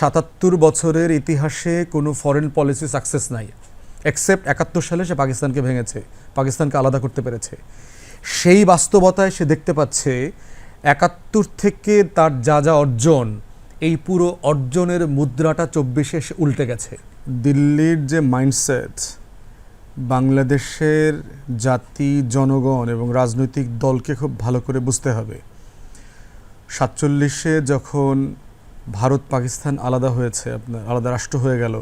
সাতাত্তর বছরের ইতিহাসে কোনো ফরেন পলিসি সাকসেস নাই এক্সেপ্ট একাত্তর সালে সে পাকিস্তানকে ভেঙেছে, পাকিস্তানকে আলাদা করতে পেরেছে। সেই বাস্তবতায় সে দেখতে পাচ্ছে একাত্তর থেকে তার যা যা অর্জন, এই পুরো অর্জনের মুদ্রাটা চব্বিশে সে উল্টে গেছে। দিল্লির যে মাইন্ডসেট বাংলাদেশের জাতি, জনগণ এবং রাজনৈতিক দলকে খুব ভালো করে বুঝতে হবে। সাতচল্লিশে যখন ভারত, পাকিস্তান আলাদা হয়েছে, আপনার আলাদা রাষ্ট্র হয়ে গেল।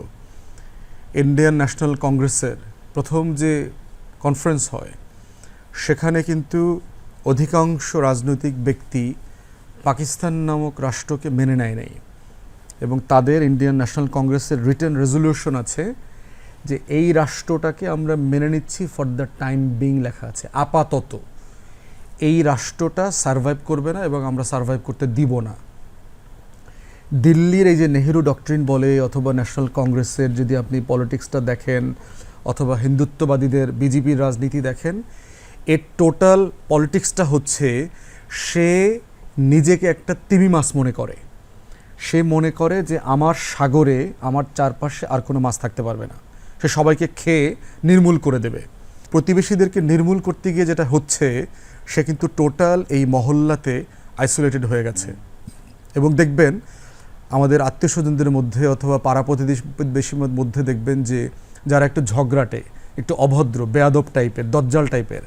ইন্ডিয়ান ন্যাশনাল কংগ্রেসের প্রথম যে কনফারেন্স হয়, সেখানে কিন্তু অধিকাংশ রাজনৈতিক ব্যক্তি পাকিস্তান নামক রাষ্ট্রকে মেনে নেয় নাই এবং তাদের ইন্ডিয়ান ন্যাশনাল কংগ্রেসের রিটার্ন রেজলিউশন আছে যে এই রাষ্ট্রটাকে আমরা মেনে নিচ্ছি ফর দ্য টাইম বিং লেখা আছে। আপাতত এই রাষ্ট্রটা সার্ভাইভ করবে না এবং আমরা সার্ভাইভ করতে দিব না। দিল্লির এই যে নেহেরু ডক্ট্রিন বলে অথবা ন্যাশনাল কংগ্রেসের যদি আপনি পলিটিক্সটা দেখেন অথবা হিন্দুত্ববাদীদের, বিজেপির রাজনীতি দেখেন, এর টোটাল পলিটিক্সটা হচ্ছে সে নিজেকে একটা তিমি মাছ মনে করে। সে মনে করে যে আমার সাগরে, আমার চারপাশে আর কোনো মাছ থাকতে পারবে না। সে সবাইকে খেয়ে নির্মূল করে দেবে। প্রতিবেশীদেরকে নির্মূল করতে গিয়ে যেটা হচ্ছে, সে কিন্তু টোটাল এই মহল্লাতে আইসোলেটেড হয়ে গেছে। এবং দেখবেন আমাদের আত্মীয় স্বজনদের মধ্যে অথবা পাড়া প্রতিবেশীর মধ্যে দেখবেন যে যারা একটু ঝগড়াটে একটু অভদ্র বেয়াদব টাইপের দজ্জাল টাইপের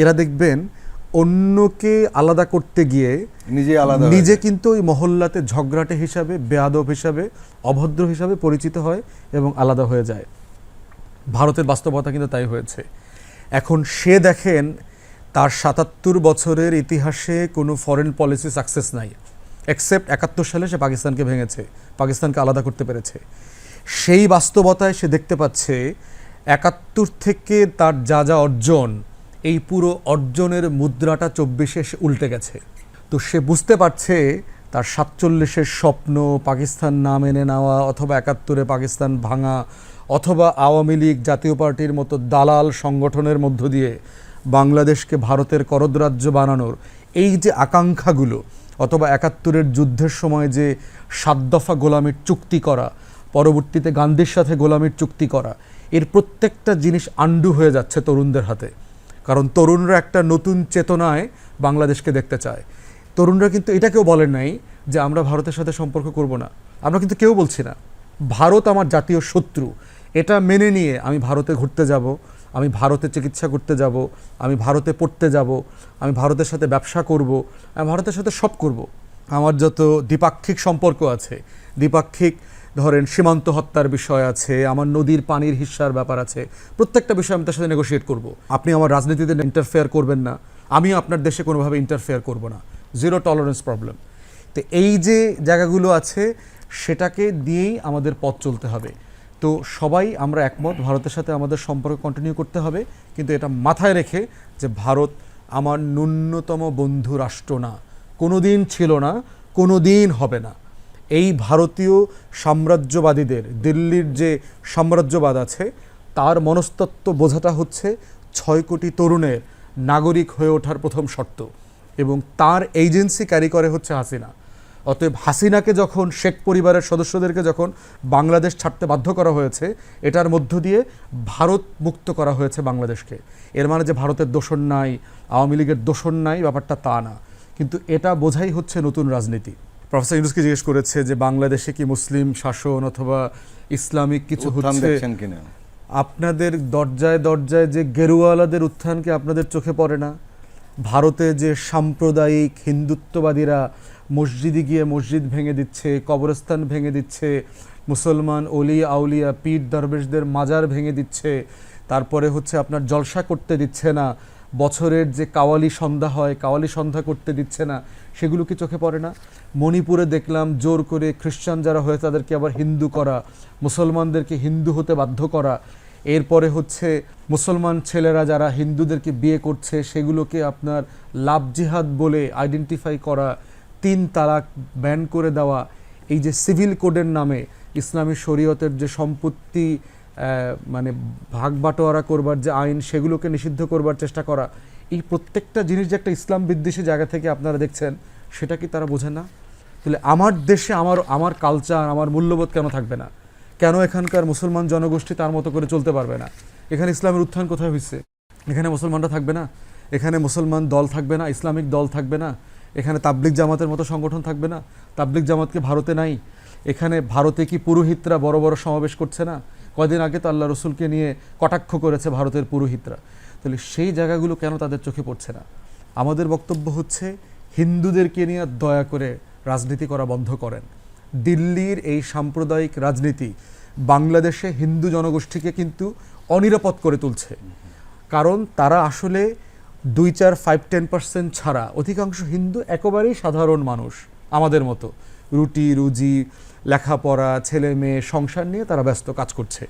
এরা দেখবেন অন্যকে আলাদা করতে গিয়ে নিজে আলাদা নিজে কিন্তু ওই মহল্লাতে ঝগড়াটে হিসাবে বেয়াদব হিসাবে অভদ্র হিসাবে পরিচিত হয় এবং আলাদা হয়ে যায়। ভারতের বাস্তবতা কিন্তু তাই হয়েছে। এখন সে দেখেন তার সাতাত্তর বছরের ইতিহাসে কোনো ফরেন পলিসি সাকসেস নাই। এক্সেপ্ট একাত্তর সালে সে পাকিস্তানকে ভেঙেছে, পাকিস্তানকে আলাদা করতে পেরেছে। সেই বাস্তবতায় সে দেখতে পাচ্ছে একাত্তর থেকে তার যা যা অর্জন, এই পুরো অর্জনের মুদ্রাটা চব্বিশে সে উল্টে গেছে। তো সে বুঝতে পারছে তার সাতচল্লিশের স্বপ্ন পাকিস্তান না মেনে নেওয়া অথবা একাত্তরে পাকিস্তান ভাঙা অথবা আওয়ামী লীগ জাতীয় পার্টির মতো দালাল সংগঠনের মধ্য দিয়ে বাংলাদেশকে ভারতের করদরাজ্য বানানোর এই যে আকাঙ্ক্ষাগুলো অথবা একাত্তরের যুদ্ধের সময় যে সাত দফা গোলামির চুক্তি করা, পরবর্তীতে গান্ধীর সাথে গোলামির চুক্তি করা, এর প্রত্যেকটা জিনিস আন্ডু হয়ে যাচ্ছে তরুণদের হাতে। কারণ তরুণরা একটা নতুন চেতনায় বাংলাদেশকে দেখতে চায়। তরুণরা কিন্তু এটা কেউ বলেন নাই যে আমরা ভারতের সাথে সম্পর্ক করব না। আমরা কিন্তু কেউ বলছি না। ভারত আমার জাতীয় শত্রু। এটা মেনে নিয়ে আমি ভারতে ঘুরতে যাব আমি ভারতে চিকিৎসা করতে যাব, আমি ভারতে পড়তে যাব, আমি ভারতের সাথে ব্যবসা করব, আমি ভারতের সাথে সব করব। আমার যত দ্বিপাক্ষিক সম্পর্ক আছে, দ্বিপাক্ষিক ধরেন সীমান্ত হত্যার বিষয় আছে, আমার নদীর পানির হিস্সার ব্যাপার আছে, প্রত্যেকটা বিষয় আমি তার সাথে নেগোশিয়েট করব। আপনি আমার রাজনীতিতে ইন্টারফেয়ার করবেন না, আমি আপনার দেশে কোনোভাবে ইন্টারফেয়ার করব না। জিরো টলারেন্স প্রবলেম তো এই যে জায়গাগুলো আছে, সেটাকে দিয়েই আমাদের পথ চলতে হবে। তো সবাই আমরা একমত, ভারতের সাথে আমাদের সম্পর্ক কন্টিনিউ করতে হবে। কিন্তু এটা মাথায় রেখে যে ভারত আমার ন্যূনতম বন্ধু রাষ্ট্র না। কোনো দিন ছিল না কোনো দিন হবে না। এই ভারতীয় সাম্রাজ্যবাদীদের, দিল্লির যে সাম্রাজ্যবাদ আছে, তার মনস্তত্ত্ব বোঝাটা হচ্ছে ছয় কোটি তরুণের নাগরিক হয়ে ওঠার প্রথম শর্ত। এবং তার এজেন্সি ক্যারি করে হচ্ছে হাসিনা। অতএব হাসিনাকে যখন শেখ পরিবারের সদস্যদেরকে যখন বাংলাদেশ ছাড়তে বাধ্য করা হয়েছে এটার মধ্য দিয়ে ভারত মুক্ত করা হয়েছে বাংলাদেশকে। এর মানে যে ভারতের দোষণ নাই আওয়ামী লীগের দোষণ নাই ব্যাপারটা তা না। কিন্তু এটা বোঝাই হচ্ছে নতুন রাজনীতি। প্রফেসর ইউনুসকে জিজ্ঞেস করেছে যে বাংলাদেশে কি মুসলিম শাসন অথবা ইসলামিক কিছু হচ্ছে? আপনাদের দরজায় দরজায় যে গেরুয়ালাদের উত্থানকে আপনাদের চোখে পড়ে না? ভারতে যে সাম্প্রদায়িক হিন্দুত্ববাদীরা মসজিদে গিয়ে মসজিদ ভেঙে দিচ্ছে, কবরস্থান ভেঙে দিচ্ছে, মুসলমান, অলি, আউলিয়া, পীর, দরবেশদের মাজার ভেঙে দিচ্ছে, তারপরে হচ্ছে আপনার জলসা করতে দিচ্ছে না, বছরের যে কাওয়ালি সন্ধ্যা হয়, কাওয়ালি সন্ধ্যা করতে দিচ্ছে না, সেগুলো কি চোখে পড়ে না? মণিপুরে দেখলাম জোর করে খ্রিস্টান যারা হয়ে তাদেরকে আবার হিন্দু করা, মুসলমানদেরকে হিন্দু হতে বাধ্য করা, এরপরে হচ্ছে মুসলমান ছেলেরা যারা হিন্দুদেরকে বিয়ে করছে, সেগুলোকে আপনার লাভ জিহাদ বলে আইডেন্টিফাই করা তিন তালাক ব্যান করে দেওয়া, এই যে সিভিল কোডের নামে ইসলামী শরীয়তের যে সম্পত্তি মানে ভাগ বাটোয়ারা করবার যে আইন, সেগুলোকে নিষিদ্ধ করবার চেষ্টা করা, এই প্রত্যেকটা জিনিস যে একটা ইসলাম বিদ্বেষী জায়গা থেকে আপনারা দেখছেন, সেটা কি তারা বোঝে না? তাহলে আমার দেশে আমার আমার কালচার আমার মূল্যবোধ কেন থাকবে না? কেন এখানকার মুসলমান জনগোষ্ঠী তার মতো করে চলতে পারবে না? এখানে ইসলামের উত্থান কোথায় হয়েছে এখানে মুসলমানরা থাকবে না? এখানে মুসলমান দল থাকবে না? ইসলামিক দল থাকবে না? এখানে তাবলিক জামাতের মতো সংগঠন থাকবে না। তাবলিক জামাতকে ভারতে নাই। এখানে ভারতে কি পুরোহিতরা বড় বড় সমাবেশ করছে না? কদিন আগে তো আল্লাহ রসুলকে নিয়ে কটাক্ষ করেছে ভারতের পুরোহিতরা। তাহলে সেই জায়গাগুলো কেন তাদের চোখে পড়ছে না? আমাদের বক্তব্য হচ্ছে, হিন্দুদেরকে নিয়ে দয়া করে রাজনীতি করা বন্ধ করেন। দিল্লির এই সাম্প্রদায়িক রাজনীতি বাংলাদেশে হিন্দু জনগোষ্ঠীকে কিন্তু অনিরাপদ করে তুলছে। কারণ তারা আসলে দুই চার ফাইভ টেন পার্সেন্ট ছাড়া অধিকাংশ হিন্দু একেবারেই সাধারণ মানুষ আমাদের মতো। রুটি, রুজি, লেখাপড়া, ছেলে মেয়ে, সংসার নিয়ে তারা ব্যস্ত কাজ করছে।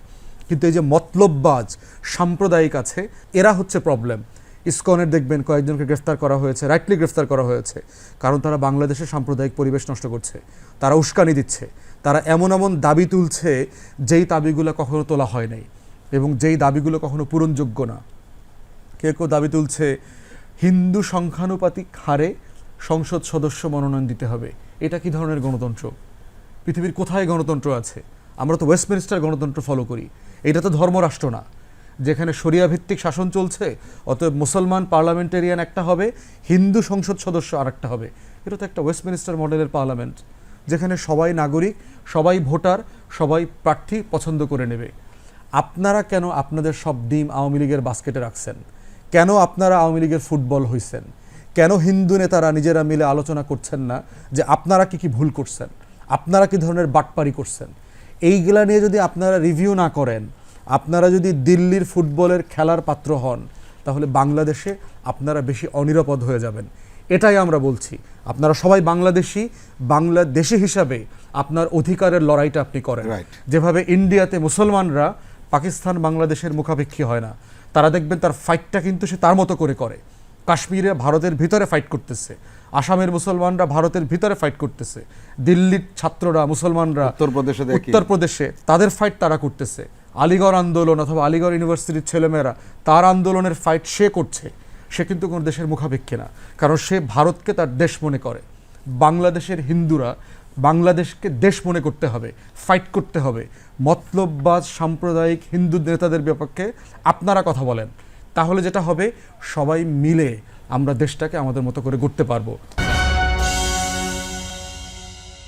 কিন্তু এই যে মতলববাজ, সাম্প্রদায়িক আছে, এরা হচ্ছে প্রবলেম ইসকনের দেখবেন কয়েকজনকে গ্রেফতার করা হয়েছে রাইটলি গ্রেফতার করা হয়েছে। কারণ তারা বাংলাদেশের সাম্প্রদায়িক পরিবেশ নষ্ট করছে। তারা উস্কানি দিচ্ছে। তারা এমন এমন দাবি তুলছে যেই দাবিগুলো কখনো তোলা হয় নাই। এবং যেই দাবিগুলো কখনো পূরণযোগ্য না। কেউ কেউ দাবি তুলছে, হিন্দু সংখ্যানুপাতিক হারে সংসদ সদস্য মনোনয়ন দিতে হবে। এটা কি ধরনের গণতন্ত্র? পৃথিবীর কোথায় গণতন্ত্র আছে? আমরা তো ওয়েস্টমিনিস্টার গণতন্ত্র ফলো করি। এটা তো ধর্মরাষ্ট্র না। যেখানে শরিয়া ভিত্তিক শাসন চলছে, অতএব মুসলমান পার্লামেন্টেরিয়ান একটা হবে, হিন্দু সংসদ সদস্য আর একটা হবে। এটা তো একটা ওয়েস্টমিনিস্টার মডেলের পার্লামেন্ট, যেখানে সবাই নাগরিক, সবাই ভোটার, সবাই প্রার্থী পছন্দ করে নেবে। আপনারা কেন আপনাদের সব ডিম আওয়ামী লীগের বাস্কেটে রাখছেন? কেন আপনারা আওয়ামী লীগের ফুটবল হইছেন? কেন হিন্দু নেতারা নিজেরা মিলে আলোচনা করছেন না যে আপনারা কি কি ভুল করছেন? আপনারা কি ধরনের বাটপারি করছেন? এইগুলা নিয়ে যদি আপনারা রিভিউ না করেন আপনারা যদি দিল্লির ফুটবলের খেলার পাত্র হন তাহলে বাংলাদেশে আপনারা বেশি অনিরাপদ হয়ে যাবেন। এটাই আমরা বলছি। আপনারা সবাই বাংলাদেশি বাংলাদেশি হিসাবে আপনার অধিকারের লড়াইটা আপনি করেন. যেভাবে ইন্ডিয়াতে মুসলমানরা পাকিস্তান বাংলাদেশের মুখাপেক্ষী হয় না তারা দেখবেন তার ফাইটটা কিন্তু সে তার মতো করে করে। কাশ্মীরে ভারতের ভিতরে ফাইট করতেছে। আসামের মুসলমানরা ভারতের ভিতরে ফাইট করতেছে। দিল্লির ছাত্ররা মুসলমানরা উত্তরপ্রদেশে উত্তরপ্রদেশে তাদের ফাইট তারা করতেছে। আলিগড় আন্দোলন অথবা আলিগড় ইউনিভার্সিটির ছেলেমেয়েরা তার আন্দোলনের ফাইট সে করছে। সে কিন্তু কোনো দেশের মুখাপেক্ষী না। কারণ সে ভারতকে তার দেশ মনে করে। বাংলাদেশের হিন্দুরা বাংলাদেশকে দেশ মনে করতে হবে ফাইট করতে হবে। মতলববাজ সাম্প্রদায়িক হিন্দু নেতাদের বিপক্ষে আপনারা কথা বলেন। তাহলে যেটা হবে, সবাই মিলে আমরা দেশটাকে আমাদের মতো করে গড়তে পারব।